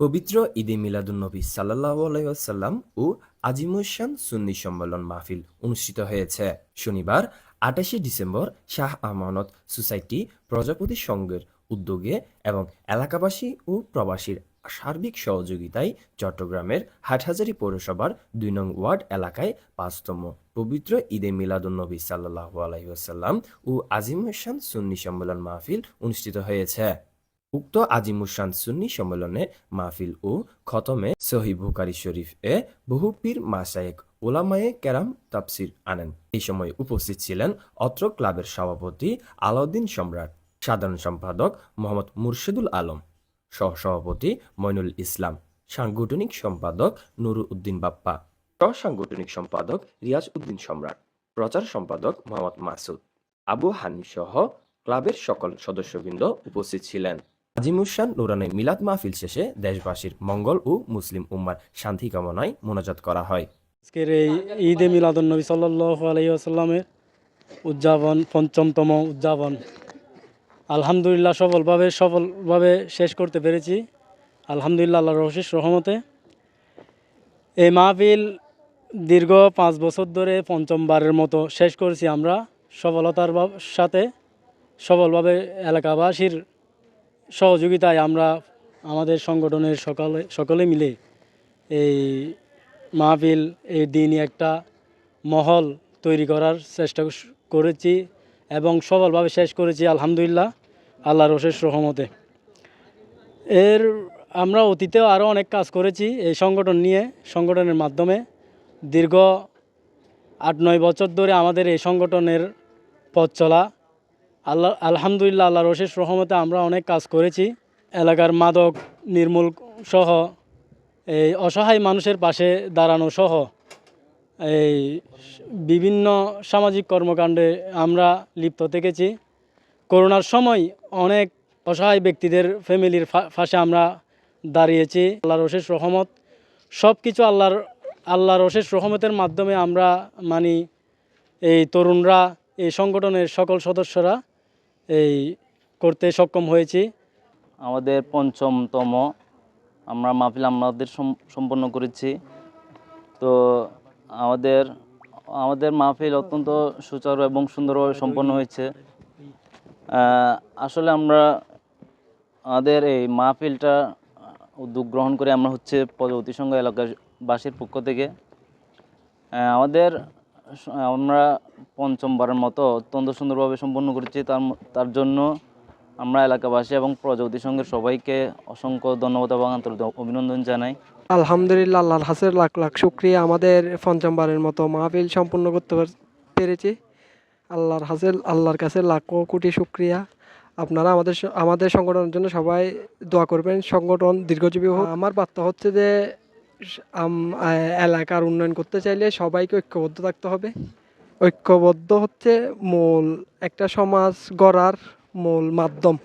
পবিত্র ঈদে মিলাদুন্নবী সাল্লাল্লাহু আলাইহি ওয়াসাল্লাম ও আজিমুসান সুন্নি সম্মেলন মাহফিল অনুষ্ঠিত হয়েছে। শনিবার আটাশে ডিসেম্বর শাহ আমানত সোসাইটি প্রজাপতি সংঘের উদ্যোগে এবং এলাকাবাসী ও প্রবাসীর সার্বিক সহযোগিতায় চট্টগ্রামের হাটহাজারী পৌরসভার দুই নং ওয়ার্ড এলাকায় পাঁচতম পবিত্র ঈদে মিলাদুন্নবী সাল্লাল্লাহু আলাইহি ওয়াসাল্লাম ও আজিমুসান সুন্নি সম্মেলন মাহফিল অনুষ্ঠিত হয়েছে। উক্ত আজিমুসান সুন্নি সম্মেলনে মাহফিল ও খতমে সহি বুখারি শরীফ এ বহু পীর মাসায়েক ওলামায়ে কেরাম তাফসির আনেন। এই সময় উপস্থিত ছিলেন অত্র ক্লাবের সভাপতি আলাউদ্দিন সম্রাট, সাধারণ সম্পাদক মোহাম্মদ মুর্শিদুল আলম, সহসভাপতি মইনুল ইসলাম, সাংগঠনিক সম্পাদক নুরু উদ্দিন বাপ্পা, সহসাংগঠনিক সম্পাদক রিয়াজ উদ্দিন সম্রাট, প্রচার সম্পাদক মোহাম্মদ মাসুদ, আবু হানিফ সহ ক্লাবের সকল সদস্যবৃন্দ উপস্থিত ছিলেন। আজিমুসান নুরানে মিলাদ মাহফিল শেষে দেশবাসীর মঙ্গল ও মুসলিম উম্মার শান্তি কামনায় মোনাজাত করা হয়। আজকের এই ঈদে মিলাদুন্নবী সাল্লাহ আলহি আসাল্লামের উদযাপন, পঞ্চমতম উদযাপন। আলহামদুলিল্লাহ সফলভাবে সফলভাবে শেষ করতে পেরেছি। আলহামদুলিল্লাহ আল্লাহর রহসিস রহমতে। এই মাহফিল দীর্ঘ পাঁচ বছর ধরে পঞ্চমবারের মতো শেষ করেছি আমরা সফলতার সাথে। সফলভাবে এলাকাবাসীর সহযোগিতায় আমরা আমাদের সংগঠনের সকালে, সকলে মিলে এই মাহফিল, এই দিনই একটা মহল তৈরি করার চেষ্টা করেছি এবং সফলভাবে শেষ করেছি, আলহামদুলিল্লাহ, আল্লাহর অশেষ রহমতে। এর, আমরা অতীতেও আরও অনেক কাজ করেছি এই সংগঠন নিয়ে, সংগঠনের মাধ্যমে। দীর্ঘ আট নয় বছর ধরে আমাদের এই সংগঠনের পথ চলা আল্লাহ, আলহামদুলিল্লাহ, আল্লাহর অশেষ রহমতে আমরা অনেক কাজ করেছি। এলাকার মাদক নির্মূল সহ, এই অসহায় মানুষের পাশে দাঁড়ানো সহ, এই বিভিন্ন সামাজিক কর্মকাণ্ডে আমরা লিপ্ত থেকেছি। করোনার সময় অনেক অসহায় ব্যক্তিদের ফ্যামিলির ফা- পাশে আমরা দাঁড়িয়েছি। আল্লাহর অশেষ রহমত। সব কিছু আল্লাহর আল্লাহর অশেষ রহমতের মাধ্যমে আমরা মানি এই তরুণরা, এই সংগঠনের সকল সদস্যরা। এই করতে সক্ষম হয়েছি। আমাদের পঞ্চমতম আমরা মাহফিল আমাদের সম্পন্ন করেছি। তো আমাদের আমাদের মাহফিল অত্যন্ত সুচারু এবং সুন্দরভাবে সম্পন্ন হয়েছে। আসলে আমরা আমাদের এই মাহফিলটা উদ্যোগ গ্রহণ করে আমরা হচ্ছে পরবর্তী সংঘ এলাকাবাসীর পক্ষ থেকে। আমাদের আমরা পঞ্চমবারের মতো অত্যন্ত সুন্দরভাবে সম্পন্ন করেছি। তার তার জন্য আমরা এলাকাবাসী এবং প্রজাপতি সংঘের সবাইকে অসংখ্য ধন্যবাদ এবং আন্তরিক অভিনন্দন জানাই। আলহামদুলিল্লাহ, আল্লাহর হাসের লাখ লাখ শুক্রিয়া। আমাদের পঞ্চমবারের মতো মাহফিল সম্পূর্ণ করতে পার- পেরেছি। আল্লাহর হাসের, আল্লাহর কাছে লাখ কোটি শুক্রিয়া। আপনারা আমাদের আমাদের সংগঠনের জন্য সবাই দোয়া করবেন। সংগঠন দীর্ঘজীবী হোক। আমার বার্তা হচ্ছে যে এলাকার উন্নয়ন করতে চাইলে সবাইকে ঐক্যবদ্ধ থাকতে হবে। ঐক্যবদ্ধ হচ্ছে মূল একটা সমাজ গড়ার মূল মাধ্যম।